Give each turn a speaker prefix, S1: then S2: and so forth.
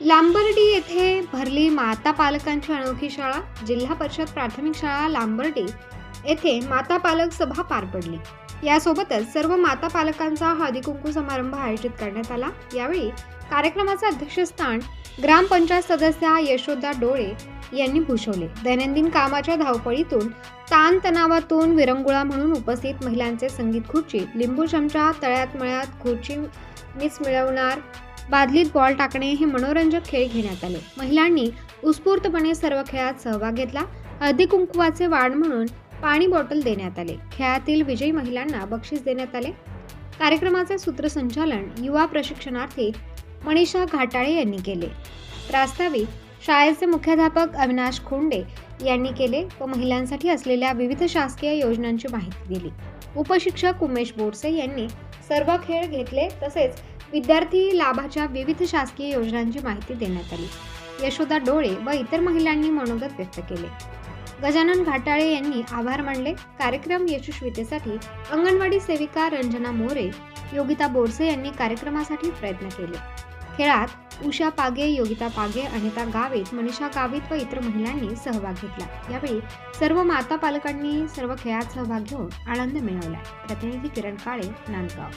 S1: लांबर्डी येथे भरली माता पालकांची अनोखी शाळा. जिल्हा परिषद प्राथमिक शाळा लांबर्डी येथे माता पालक सभा पार पडली. यासोबतच सर्व माता पालकांचा हळदी कुंकू समारंभ आयोजित करण्यात आला. यावेळी कार्यक्रमाचे अध्यक्षस्थान ग्रामपंचायत सदस्या यशोदा डोळे यांनी भूषवले. दैनंदिन कामाच्या धावपळीतून ताणतणावातून विरंगुळा म्हणून उपस्थित महिलांचे संगीत खुर्ची लिंबू चमचा तळ्यात मळ्यात खुर्ची मिस मिळवणार बादलीत बॉल टाकणे हे मनोरंजक खेळ घेण्यात आले. महिलांनी उत्स्फूर्तपणे सर्व खेळात सहभाग घेतला. हळदी कुंकुवाचे वाण म्हणून पाणी बॉटल देण्यात आले. खेळातील विजयी महिलांना बक्षीस देण्यात आले. कार्यक्रमाचे सूत्रसंचालन युवा प्रशिक्षणार्थी मनीषा घाटाळे यांनी केले. प्रास्ताविक शाळेचे मुख्याध्यापक अविनाश खोंडे यांनी केले व महिलांसाठी असलेल्या विविध शासकीय योजनांची माहिती दिली. उपशिक्षक उमेश बोरसे यांनी सर्व खेळ घेतले तसेच विद्यार्थी लाभाच्या विविध शासकीय योजनांची माहिती देण्यात आली. यशोदा डोळे व इतर महिलांनी मनोगत व्यक्त केले. गजानन घाटाळे यांनी आभार मानले. कार्यक्रम यशस्वीतेसाठी अंगणवाडी सेविका रंजना मोरे योगिता बोरसे यांनी कार्यक्रमासाठी प्रयत्न केले. खेळात उषा पागे योगिता पागे अनिता गावित मनीषा गावित व इतर महिलांनी सहभाग घेतला. यावेळी सर्व माता पालकांनी सर्व खेळात सहभाग घेऊन आनंद मिळवला. प्रतिनिधी किरण काळे नांदगाव.